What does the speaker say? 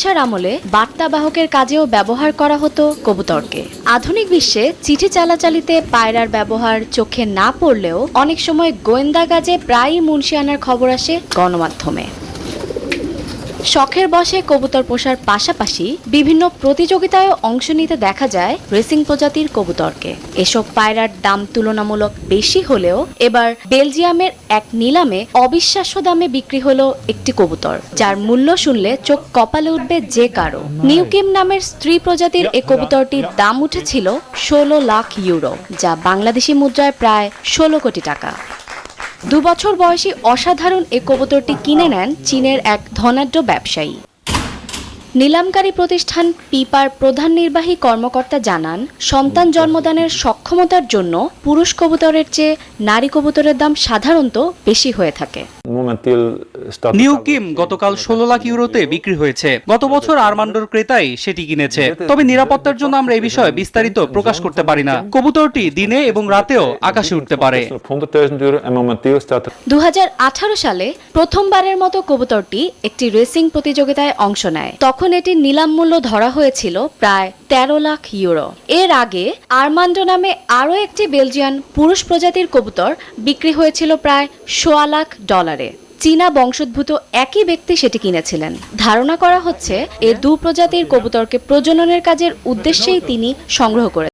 ব্রিটিশের আমলে বার্তাবাহকের কাজেও ব্যবহার করা হতো কবুতরকে। আধুনিক বিশ্বে চিঠি চালাচালিতে পায়রার ব্যবহার চোখে না পড়লেও অনেক সময় গোয়েন্দা কাজে প্রায়ই মুন্সিয়ানার খবর আসে গণমাধ্যমে। শখের বসে কবুতর পোষার পাশাপাশি বিভিন্ন প্রতিযোগিতায় অংশ নিতে দেখা যায় রেসিং প্রজাতির কবুতরকে। এসব পায়রার দাম তুলনামূলক বেশি হলেও এবার বেলজিয়ামের এক নিলামে অবিশ্বাস্য দামে বিক্রি হলো একটি কবুতর, যার মূল্য শুনলে চোখ কপালে উঠবে যে কারও। নিউকিম নামের স্ত্রী প্রজাতির এ কবুতরটির দাম উঠেছিল ষোলো লাখ ইউরো, যা বাংলাদেশি মুদ্রায় প্রায় ষোলো কোটি টাকা। দু বছর বয়সী অসাধারণ এ কবুতরটি কিনে নেন চীনের এক ধনাঢ্য ব্যবসায়ী। নিলামকারী প্রতিষ্ঠান পিপার প্রধান নির্বাহী কর্মকর্তা জানান সন্তান জন্মদানের সক্ষমতার জন্য পুরুষ কবুতরের চেয়ে নারী কবুতরের দাম সাধারণত বেশি হয়ে থাকে। নিউ কিম গতকাল ষোলো লাখ ইউরোতে বিক্রি হয়েছে। গত বছর আরমান্ডোর ক্রেতাই সেটি কিনেছে। তবে নিরাপত্তার জন্য আমরা এই বিষয়ে বিস্তারিত প্রকাশ করতে পারি না। কবুতরটি দিনে এবং রাতেও আকাশে উঠতে পারে। op 100.000 euro en momenteel staat দু সালে প্রথমবারের মতো কবুতরটি একটি রেসিং প্রতিযোগিতায় অংশ নেয়। তখন এটির নিলাম মূল্য ধরা হয়েছিল প্রায় তেরো লাখ ইউরো। এর আগে আর্মান্ডো নামে আরও একটি বেলজিয়ান পুরুষ প্রজাতির কবুতর বিক্রি হয়েছিল প্রায় সোয়া লাখ ডলারে। চীনা বংশোদ্ভূত একই ব্যক্তি সেটি কিনেছিলেন। ধারণা করা হচ্ছে, এ দু প্রজাতির কবুতরকে প্রজননের কাজের উদ্দেশ্যেই তিনি সংগ্রহ করে